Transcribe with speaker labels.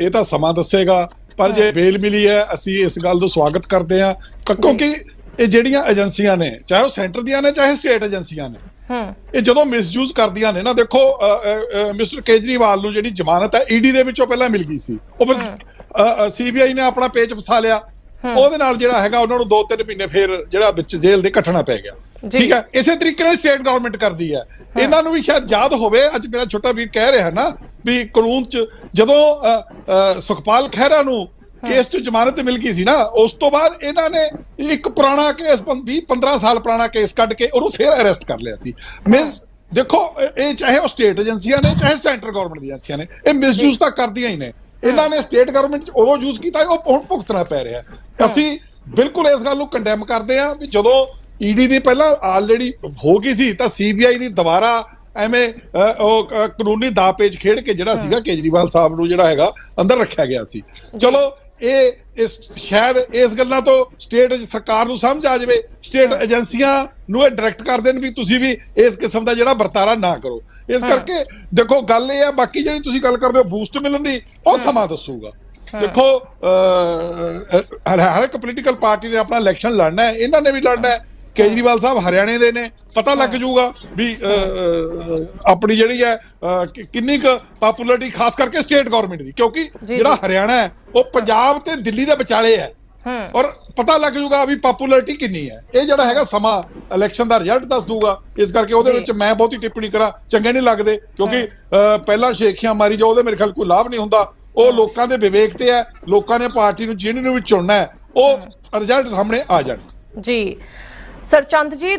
Speaker 1: ਇਹ ਤਾਂ ਸਮਾਂ ਦੱਸੇਗਾ ਪਰ ਜੇ ਬੇਲ ਮਿਲੀ ਹੈ ਅਸੀਂ ਇਸ ਗੱਲ ਦਾ ਸਵਾਗਤ ਕਰਦੇ ਹਾਂ। ਕ- ਕਿਉਂਕਿ ਇਹ ਜਿਹੜੀਆਂ ਏਜੰਸੀਆਂ ਨੇ ਚਾਹੇ ਉਹ ਸੈਂਟਰ ਦੀਆਂ ਨੇ ਚਾਹੇ ਸਟੇਟ ਏਜੰਸੀਆਂ ਨੇ
Speaker 2: ਹੂੰ।
Speaker 1: ਇਹ ਜਦੋਂ ਮਿਸਯੂਜ਼ ਕਰਦੀਆਂ ਨੇ ਨਾ ਦੇਖੋ ਮਿਸਟਰ ਕੇਜਰੀਵਾਲ ਨੂੰ ਜਿਹੜੀ ਜ਼ਮਾਨਤ ਹੈ ਈਡੀ ਦੇ ਵਿੱਚੋਂ ਪਹਿਲਾਂ ਮਿਲ ਗਈ ਸੀ। ਉਹ ਫਿਰ ਸੀਬੀਆਈ ਨੇ ਆਪਣਾ ਪੇਚ ਫਸਾ ਲਿਆ। ਉਹਦੇ ਨਾਲ ਜਿਹੜਾ ਹੈਗਾ ਉਹਨਾਂ ਨੂੰ 2-3 ਮਹੀਨੇ ਫੇਰ ਜਿਹੜਾ ਵਿੱਚ ਜੇਲ੍ਹ ਦੇ ਕੱਟਣਾ ਪੈ ਗਿਆ। ਠੀਕ ਹੈ? ਇਸੇ ਤਰੀਕੇ ਨਾਲ ਸਟੇਟ ਗਵਰਨਮੈਂਟ ਕਰਦੀ ਹੈ। ਇਹਨਾਂ ਨੂੰ ਵੀ ਸ਼ਾਇਦ ਯਾਦ ਹੋਵੇ ਅੱਜ ਮੇਰਾ ਛੋਟਾ ਵੀਰ ਕਹਿ ਰਿਹਾ ਨਾ ਵੀ ਕਾਨੂੰਨ ਚ ਜਦੋਂ ਸੁਖਪਾਲ ਖਹਿਰਾ ਨੂੰ ਕੇਸ ਚ ਜ਼ਮਾਨਤ ਮਿਲ ਗਈ ਸੀ ਨਾ ਉਸ ਤੋਂ ਬਾਅਦ ਇਹਨਾਂ ਨੇ ਇੱਕ ਪੁਰਾਣਾ ਕੇਸ 20 15 ਸਾਲ ਪੁਰਾਣਾ ਕੇਸ ਕੱਢ ਕੇ ਉਹਨੂੰ ਫੇਰ ਅਰੈਸਟ ਕਰ ਲਿਆ ਸੀ। ਮੀਨਸ ਦੇਖੋ ਇਹ- ਚਾਹੇ ਉਹ ਸਟੇਟ ਏਜੰਸੀਆਂ ਨੇ ਚਾਹੇ ਸੈਂਟਰ ਗਵਰਨਮੈਂਟ ਦੀਆਂ ਏਜੰਸੀਆਂ ਨੇ ਇਹ ਮਿਸਯੂਜ਼ ਤਾਂ ਕਰਦੀਆਂ ਹੀ ਨੇ। ਇਹਨਾਂ ਨੇ ਸਟੇਟ ਗਵਰਨਮੈਂਟ ਚ ਉਦੋਂ ਯੂਜ਼ ਕੀਤਾ ਉਹ ਹੁਣ ਭੁਗਤਣਾ ਪੈ ਰਿਹਾ। ਅਸੀਂ ਬਿਲਕੁਲ ਇਸ ਗੱਲ ਨੂੰ ਕੰਡੈਮ ਕਰਦੇ ਹਾਂ ਵੀ ਜਦੋਂ ਈਡੀ ਦੀ ਪਹਿਲਾਂ ਆਲਰੇਡੀ ਹੋ ਗਈ ਸੀ ਤਾਂ ਸੀਬੀਆਈ ਦੀ ਦੁਬਾਰਾ ਐਵੇਂ ਉਹ ਕਾਨੂੰਨੀ ਦਾਅਪੇਚ ਖੇਡ ਕੇ ਜਿਹੜਾ ਸੀਗਾ ਕੇਜਰੀਵਾਲ ਸਾਹਿਬ ਨੂੰ ਜਿਹੜਾ ਹੈਗਾ ਅੰਦਰ ਰੱਖਿਆ ਗਿਆ ਸੀ। ਚਲੋ ਇਹ ਇਸ ਸ਼ਾਇਦ ਇਸ ਗੱਲਾਂ ਤੋਂ ਸਟੇਟ ਸਰਕਾਰ ਨੂੰ ਸਮਝ ਆ ਜਾਵੇ ਸਟੇਟ ਏਜੰਸੀਆਂ ਨੂੰ ਇਹ ਡਾਇਰੈਕਟ ਕਰ ਦੇਣ ਵੀ ਤੁਸੀਂ ਵੀ ਇਸ ਕਿਸਮ ਦਾ ਜਿਹੜਾ ਵਰਤਾਰਾ ਨਾ ਕਰੋ। ਇਸ ਕਰਕੇ ਦੇਖੋ ਗੱਲ ਇਹ ਆ ਬਾਕੀ ਜਿਹੜੀ ਤੁਸੀਂ ਗੱਲ ਕਰਦੇ ਹੋ ਬੂਸਟ ਮਿਲਣ ਦੀ ਉਹ ਸਮਾਂ ਦੱਸੂਗਾ। ਦੇਖੋ ਹਰ ਇੱਕ ਪੋਲੀਟੀਕਲ ਪਾਰਟੀ ਨੇ ਆਪਣਾ ਇਲੈਕਸ਼ਨ ਲੜਨਾ ਹੈ ਇਹਨਾਂ ਨੇ ਵੀ ਲੜਨਾ ਹੈ। ਕੇਜਰੀਵਾਲ ਸਾਹਿਬ ਹਰਿਆਣੇ ਦੇ ਨੇ ਪਤਾ ਲੱਗ ਜਾਊਗਾ ਵੀ ਆਪਣੀ ਜਿਹੜੀ ਹੈ ਕਿੰਨੀ ਕੁ ਪਪੂਲੈਰਿਟੀ ਖਾਸ ਕਰਕੇ ਸਟੇਟ ਗਵਰਨਮੈਂਟ ਦੀ ਕਿਉਂਕਿ। ਜਿਹੜਾ ਹਰਿਆਣਾ ਹੈ ਉਹ ਪੰਜਾਬ ਤੇ ਦਿੱਲੀ ਦੇ ਵਿਚਾਲੇ ਹੈ।
Speaker 2: ਹੂੰ।
Speaker 1: ਔਰ ਪਤਾ ਲੱਗ ਜਾਊਗਾ ਵੀ ਪਪੂਲੈਰਿਟੀ ਕਿੰਨੀ ਹੈ। ਇਹ ਜਿਹੜਾ ਹੈਗਾ ਸਮਾਂ ਇਲੈਕਸ਼ਨ ਦਾ ਰਿਜ਼ਲਟ ਦੱਸ ਦੂਗਾ। ਇਸ ਕਰਕੇ ਉਹਦੇ। ਵਿੱਚ ਮੈਂ ਬਹੁਤੀ ਟਿੱਪਣੀ ਕਰਾਂ ਚੰਗੇ ਨਹੀਂ ਲੱਗਦੇ ਕਿਉਂਕਿ ਪਹਿਲਾਂ ਸ਼ੇਖੀਆਂ ਮਾਰੀ ਜਾਓ ਉਹਦੇ ਮੇਰੇ ਖਿਆਲ ਕੋਈ ਲਾਭ ਨਹੀਂ ਹੁੰਦਾ ਉਹ ਲੋਕਾਂ ਦੇ ਵਿਵੇਕ ਤੇ ਹੈ ਲੋਕਾਂ ਨੇ ਪਾਰਟੀ ਨੂੰ ਜਿਹਨੂੰ ਵੀ ਚੁਣਨਾ ਹੈ ਉਹ ਰਿਜ਼ਲਟ ਸਾਹਮਣੇ ਆ ਜਾਣ।
Speaker 2: ਜੀ। ਸਰਚੰਦ ਜੀ